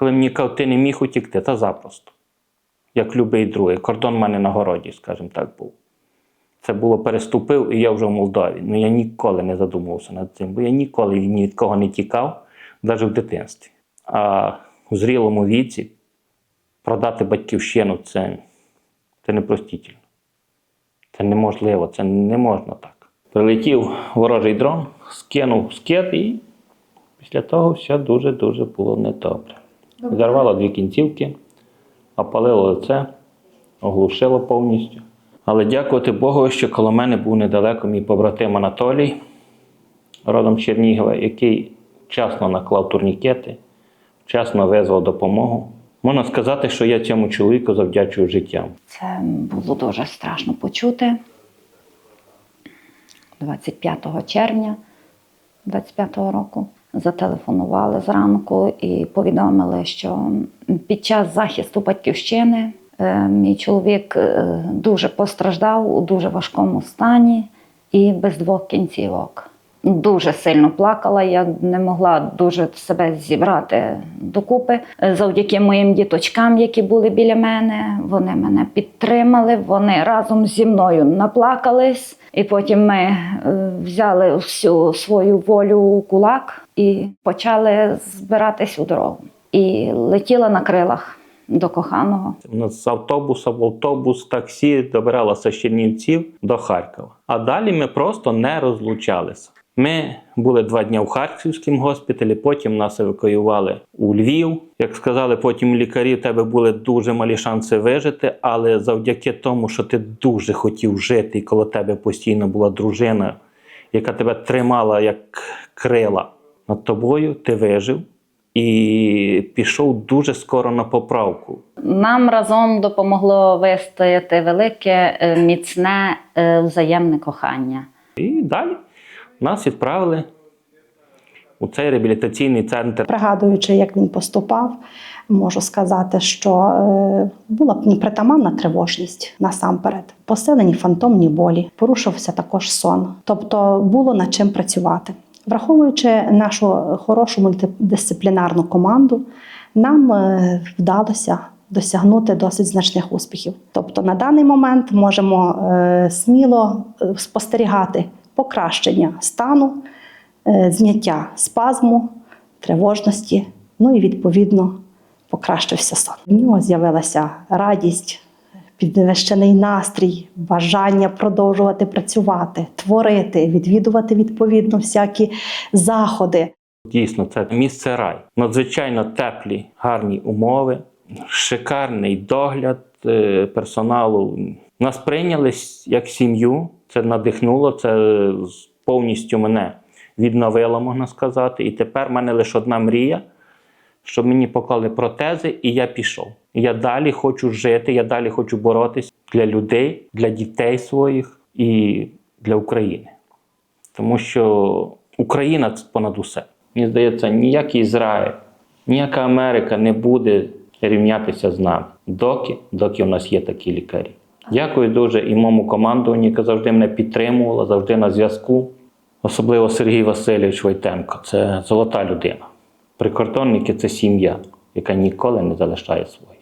Коли мені кажуть, ти не міг утікти, та запросто. Як любий другий. Кордон в мене на городі, скажімо так, був. Це було переступив, і я вже в Молдові. Ну я ніколи не задумувався над цим, бо я ніколи ні від кого не тікав, навіть в дитинстві. А у зрілому віці продати батьківщину це, це непростительно. Це неможливо, це не можна так. Прилетів ворожий дрон, скинув скет і після того все дуже-дуже було недобре. Зарвало дві кінцівки, опалило лице, оглушило повністю. Але дякувати Богу, що коло мене був недалеко мій побратим Анатолій, родом Чернігова, який вчасно наклав турнікети, вчасно визвав допомогу. Можна сказати, що я цьому чоловіку завдячую життям. Це було дуже страшно почути. 25 червня 25-го року зателефонували зранку і повідомили, що під час захисту батьківщини е, мій чоловік е, дуже постраждав у дуже важкому стані і без двох кінцівок. Дуже сильно плакала, я не могла дуже себе зібрати докупи. Завдяки моїм діточкам, які були біля мене, вони мене підтримали, вони разом зі мною наплакались. І потім ми е, взяли всю свою волю у кулак і почали збиратись у дорогу. І летіла на крилах до коханого. З автобуса в автобус, таксі добиралося з Чернівців до Харкова. А далі ми просто не розлучалися. Ми були два дні в Харківському госпіталі, потім нас евакуювали у Львів. Як сказали, потім лікарі в тебе були дуже малі шанси вижити, але завдяки тому, що ти дуже хотів жити, і коло тебе постійно була дружина, яка тебе тримала як крила над тобою, ти вижив і пішов дуже скоро на поправку. Нам разом допомогло вистояти велике, е, міцне е, взаємне кохання. І далі нас відправили у цей реабілітаційний центр. Пригадуючи, як він поступав, можу сказати, що е, була б непритаманна тривожність насамперед, посилені фантомні болі, порушився також сон. Тобто було над чим працювати. Враховуючи нашу хорошу мультидисциплінарну команду, нам е, вдалося досягнути досить значних успіхів. Тобто на даний момент можемо е, сміло спостерігати покращення стану, е, зняття спазму, тривожності, ну і відповідно покращився сон. В нього з'явилася радість, підвищений настрій, бажання продовжувати працювати, творити, відвідувати відповідно всякі заходи. Дійсно, це місце рай. Надзвичайно теплі, гарні умови, шикарний догляд е, персоналу. Нас прийняли як сім'ю. Це надихнуло, це повністю мене відновило, можна сказати. І тепер в мене лише одна мрія, щоб мені поклали протези, і я пішов. Я далі хочу жити, я далі хочу боротися для людей, для дітей своїх і для України. Тому що Україна це понад усе. Мені здається, ніякий Ізраїль, ніяка Америка не буде рівнятися з нами, доки, доки у нас є такі лікарі. Дякую дуже і моєму командуванню, яке завжди мене підтримувала, завжди на зв'язку. Особливо Сергій Васильович Войтенко це золота людина. Прикордонники це сім'я, яка ніколи не залишає свою.